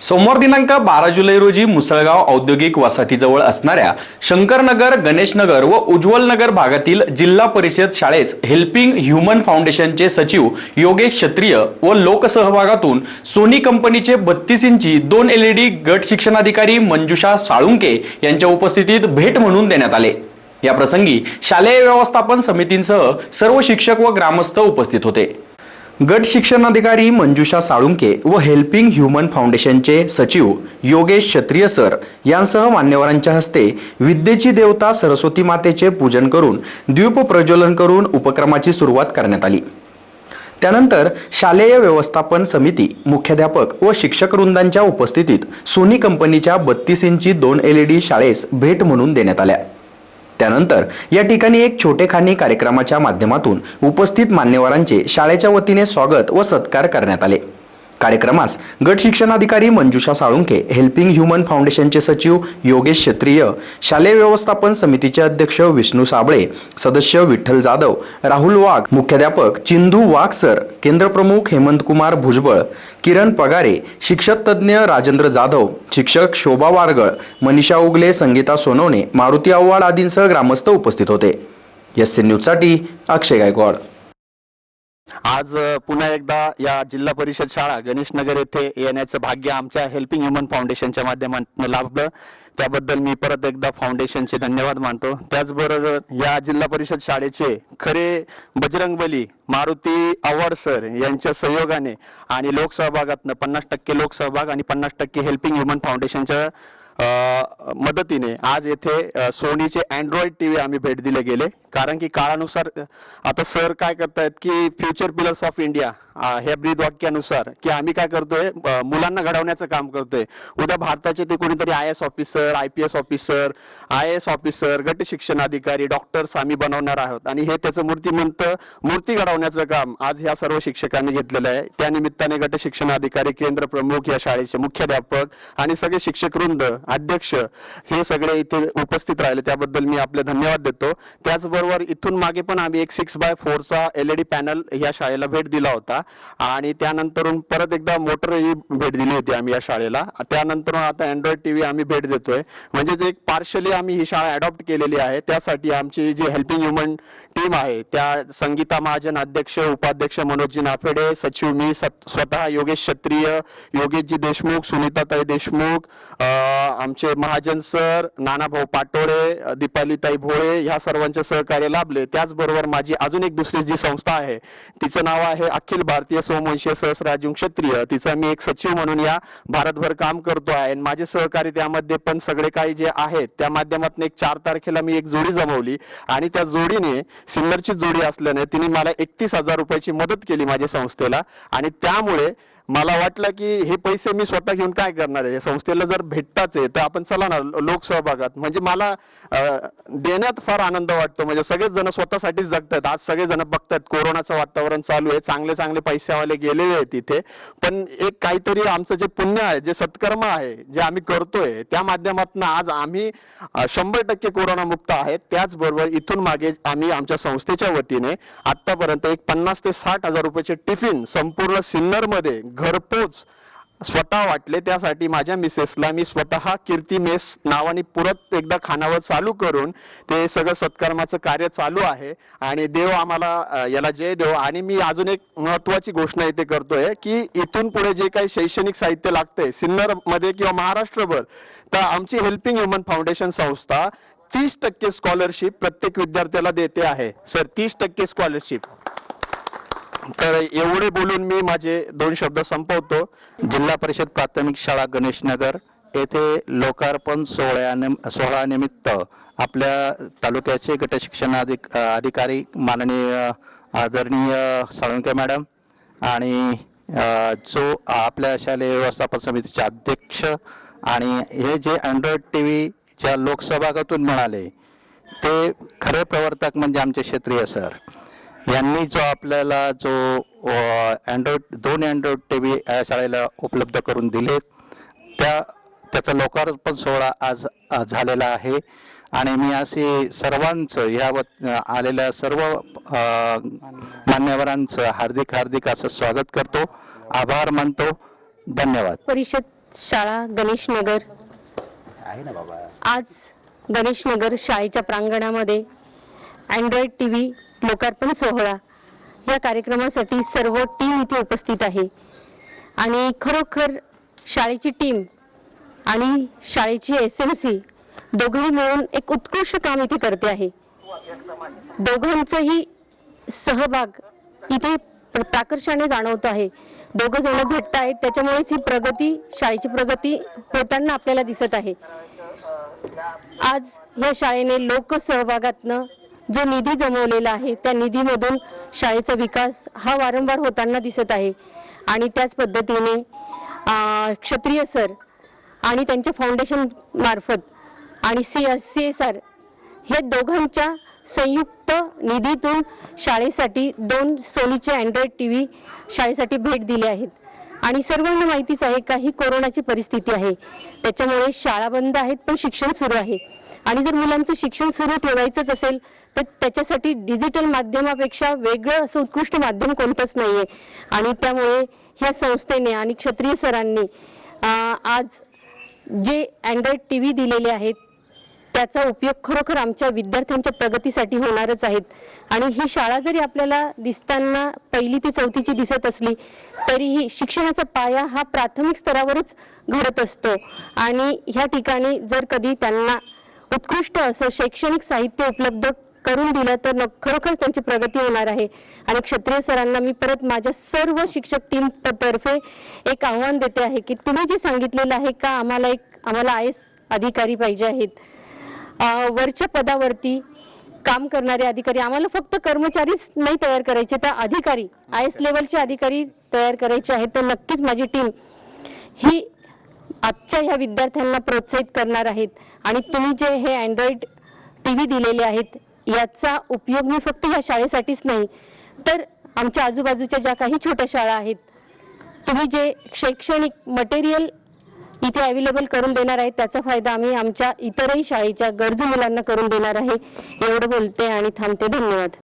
सोमवार दिनांक बारा जुलै रोजी मुसळगाव औद्योगिक वसाहतीजवळ असणाऱ्या शंकरनगर गणेशनगर व उज्ज्वलनगर भागातील जिल्हा परिषद शाळेस हेल्पिंग ह्युमन फाउंडेशनचे सचिव योगेश क्षत्रिय व लोकसहभागातून सोनी कंपनीचे बत्तीस इंची दोन एलईडी गट शिक्षणाधिकारी मंजुषा साळुंके यांच्या उपस्थितीत भेट म्हणून देण्यात आले. या प्रसंगी शालेय व्यवस्थापन समितींसह सर्व शिक्षक व ग्रामस्थ उपस्थित होते. गट शिक्षणाधिकारी मंजुषा साळुंके व हेल्पिंग ह्युमन फाउंडेशनचे सचिव योगेश क्षत्रिय सर यांसह मान्यवरांच्या हस्ते विद्येची देवता सरस्वती मातेचे पूजन करून द्वीप प्रज्वलन करून उपक्रमाची सुरुवात करण्यात आली. त्यानंतर शालेय व्यवस्थापन समिती मुख्याध्यापक व शिक्षक वृंदांच्या उपस्थितीत सोनी कंपनीच्या बत्तीस इंची दोन एल ई डी शाळेस भेट म्हणून देण्यात आल्या. त्यानंतर या ठिकाणी एक छोटेखानी कार्यक्रमाच्या माध्यमातून उपस्थित मान्यवरांचे शाळेच्या वतीने स्वागत व सत्कार करण्यात आले. कार्यक्रमास गट शिक्षणाधिकारी मंजुषा साळुंके हेल्पिंग ह्युमन फाउंडेशनचे सचिव योगेश क्षत्रिय शालेय व्यवस्थापन समितीचे अध्यक्ष विष्णू साबळे सदस्य विठ्ठल जाधव राहुल वाघ मुख्याध्यापक चिंधू वाघ सर केंद्रप्रमुख हेमंत कुमार भुजबळ किरण पगारे शिक्षक तज्ज्ञ राजेंद्र जाधव शिक्षक शोभा वारगळ मनीषा उगले संगीता सोनवणे मारुती आव्हाड आदींसह ग्रामस्थ उपस्थित होते. एस सी न्यूजसाठी अक्षय गायकवाड. आज पुन्हा एकदा या जिल्हा परिषद शाळा गणेशनगर येथे येण्याचं भाग्य आमच्या हेल्पिंग ह्युमन फाउंडेशनच्या माध्यमातून लाभलं. त्याबद्दल मी परत एकदा फाउंडेशनचे धन्यवाद मानतो. त्याचबरोबर या जिल्हा परिषद शाळेचे खरे बजरंगबली मारुती आव्हाड सर यांच्या सहयोगाने आणि लोकसहभागातनं पन्नास टक्के लोकसहभाग आणि पन्नास टक्के हेल्पिंग ह्युमन फाउंडेशनच्या मदतीने आज येथे सोनीचे अँड्रॉइड टी व्ही आम्ही भेट दिले गेले. कारण की काळानुसार आता सर काय करतायत की फ्युचर पिलर्स ऑफ इंडिया ह्या ब्रीद वाक्यानुसार की आम्ही काय करतोय मुलांना घडवण्याचं काम करतोय. उद्या भारताचे ते कोणीतरी I S officer I P S officer I S officer गट शिक्षण अधिकारी डॉक्टर्स आम्ही बनवणार आहोत. आणि हे त्याचं मूर्तिमंत मूर्ती घडवण्याचं काम आज ह्या सर्व शिक्षकांनी घेतलेलं आहे. त्या निमित्ताने गट शिक्षण अधिकारी केंद्र प्रमुख या शाळेचे मुख्याध्यापक आणि सगळे शिक्षक वृंद अध्यक्ष हे सगळे इथे उपस्थित राहिले. त्याबद्दल मी आपले धन्यवाद देतो. त्याचबरोबर इथून मागे पण आम्ही एक सिक्स बाय फोरचा एल ई डी पॅनल या शाळेला भेट दिला होता. आणि त्यानंतरून परत एकदा मोटर ही भेट दिली होती आम्ही या शाळेला. त्यानंतर आता अँड्रॉइड टीव्ही आम्ही भेट देतोय. म्हणजेच एक पार्शली आम्ही ही शाळा अडॉप्ट केलेली आहे. त्यासाठी आमची जी हेल्पिंग ह्युमन टीम आहे. त्या संगीता महाजन अध्यक्ष उपाध्यक्ष मनोजजी नाफेडे सचिव मी सत- स्वतः योगेश क्षत्रिय योगेशजी देशमुख सुनीताताई देशमुख आमचे महाजन सर नानाभाऊ पाटोळे दीपालीताई भोळे ह्या सर्वांचे सहकार्य लाभले. त्याचबरोबर माझी अजून एक दुसरी जी संस्था आहे तिचं नाव आहे अखिल भारतीय सोमवंशीय सहस्रार्जुन क्षत्रिय. तिचा मी एक सचिव म्हणून या भारतभर काम करतो आहे. आणि माझे सहकारी त्यामध्ये पण सगळे काही जे आहेत त्या माध्यमातून एक चार तारखेला मी एक जोडी जमवली. आणि त्या जोडीने सिन्नरची जोडी असल्याने तिने मला एकतीस हजार रुपयाची मदत केली माझ्या संस्थेला. आणि त्यामुळे मला वाटलं की हे पैसे मी स्वतः घेऊन काय करणार आहे? संस्थेला जर भेटताच आहे तर आपण चला ना लोकसहभागात म्हणजे मला देण्यात फार आनंद वाटतो. म्हणजे सगळेच जण स्वतःसाठीच जगतात. आज सगळे जण बघतात कोरोनाचं वातावरण चालू आहे चांगले चांगले पैसेवाले गेलेले आहेत तिथे पण एक काहीतरी आमचं जे पुण्य आहे जे सत्कर्म आहे जे आम्ही करतोय त्या माध्यमातून आज आम्ही शंभर टक्के कोरोना मुक्त आहेत. त्याचबरोबर इथून मागे आम्ही आमच्या संस्थेच्या वतीने आतापर्यंत एक पन्नास ते साठ हजार रुपयाचे टिफिन संपूर्ण सिन्नरमध्ये घरपोच स्वतः वाटले त्यासाठी माझ्या मिसेसला मी स्वतः कीर्ती मेस नावाने परत एकदा खानावळ चालू करून ते सगळं सत्कर्माचं कार्य चालू आहे. आणि देव आम्हाला याला जय देव. आणि मी अजून एक महत्वाची घोषणा इथे करतोय की इथून पुढे जे काही शैक्षणिक साहित्य लागतंय सिन्नरमध्ये किंवा महाराष्ट्रभर तर आमची हेल्पिंग ह्युमन फाउंडेशन संस्था तीस टक्के स्कॉलरशिप प्रत्येक विद्यार्थ्याला देते आहे. सर तीस टक्के स्कॉलरशिप. तर एवढे बोलून मी माझे दोन शब्द संपवतो. जिल्हा परिषद प्राथमिक शाळा गणेशनगर येथे लोकार्पण सोहळ्यानिम सोहळ्यानिमित्त आपल्या तालुक्याचे गटशिक्षण अधिक अधिकारी माननीय आदरणीय साळुंके मॅडम आणि जो आपल्या शालेय व्यवस्थापन समितीचे अध्यक्ष आणि हे जे अँड्रॉइड टी व्हीच्या लोकसभागातून म्हणाले ते खरे प्रवर्तक म्हणजे आमचे क्षेत्रीय सर. यांनी जो आपल्याला जो अँड्रॉइड दोन अँड्रॉइड टी व्ही या शाळेला उपलब्ध करून दिले त्या त्याचा लोकार्पण सोहळा आज झालेला आहे. आणि मी असे सर्वांचं या वत- आलेल्या सर्व मान्यवरांचं हार्दिक हार्दिक असं स्वागत करतो. आभार मानतो. धन्यवाद. परिषद शाळा गणेश नगर. आज गणेश नगर शाळेच्या प्रांगणामध्ये अँड्रॉइड टी व्ही लोकार्पण सोहळा या कार्यक्रमासाठी सर्व टीम इथे उपस्थित आहे. आणि खरोखर शाळेची टीम आणि शाळेची एस एम सी दोघंही मिळून एक उत्कृष्ट काम इथे करते आहे. दोघांचाही सहभाग इथे प्राकर्षाने जाणवत आहे. दोघं जण झटत आहेत त्याच्यामुळेच ही प्रगती शाळेची प्रगती होताना आपल्याला दिसत आहे. आज या शाळेने लोकसहभागातनं जो निधी जमवलेला आहे त्या निधीमधून शाळेचा विकास हा वारंवार होताना दिसत आहे. आणि त्याच पद्धतीने क्षत्रिय सर आणि त्यांच्या फाउंडेशन मार्फत आणि C S C S R हे दोघांच्या संयुक्त निधीतून शाळेसाठी दोन सोनीचे अँड्रॉइड टी व्ही शाळेसाठी भेट दिले आहेत. आणि सर्वांना माहितीच आहे का ही कोरोनाची परिस्थिती आहे. त्याच्यामुळे शाळा बंद आहेत पण शिक्षण सुरू आहे. आणि जर मुलांचं शिक्षण सुरू ठेवायचंच असेल तर त्याच्यासाठी डिजिटल माध्यमापेक्षा वेगळं असं उत्कृष्ट माध्यम कोणतंच नाही आहे आणि त्यामुळे ह्या संस्थेने आणि क्षत्रिय सरांनी आज जे अँड्रॉइड टी व्ही दिलेले आहेत त्याचा उपयोग खरोखर आमच्या विद्यार्थ्यांच्या प्रगतीसाठी होणारच आहेत. आणि ही शाळा जरी आपल्याला दिसताना पहिली ते चौथीची दिसत असली तरीही शिक्षणाचा पाया हा प्राथमिक स्तरावरच घडत असतो. आणि ह्या ठिकाणी जर कधी त्यांना उत्कृष्ट असं शैक्षणिक साहित्य उपलब्ध करून दिलं तर न- खरोखर त्यांची प्रगती होणार आहे. आणि क्षत्रिय सरांना मी परत माझ्या सर्व शिक्षक टीम तर्फे एक आव्हान देते आहे की तुम्ही जे सांगितलेलं आहे का आम्हाला एक आम्हाला आय एस अधिकारी पाहिजे आहेत. वरच्या पदावरती काम करणारे अधिकारी आम्हाला फक्त कर्मचारीच नाही तयार करायचे तर अधिकारी आय एस लेवलचे अधिकारी तयार करायचे आहेत तर नक्कीच माझी टीम ही आजच्या ह्या विद्यार्थ्यांना प्रोत्साहित करणार आहेत आणि तुम्ही जे हे अँड्रॉइड टी व्ही दिलेले आहेत याचा उपयोग मी फक्त ह्या शाळेसाठीच नाही तर आमच्या आजूबाजूच्या ज्या काही छोट्या शाळा आहेत तुम्ही जे शैक्षणिक मटेरियल इथे अवेलेबल करून देणार आहे त्याचा फायदा आम्ही आमच्या इतरही शाळेच्या गरजू मुलांना करून देणार आहे. एवढं बोलते आणि थांबते. धन्यवाद.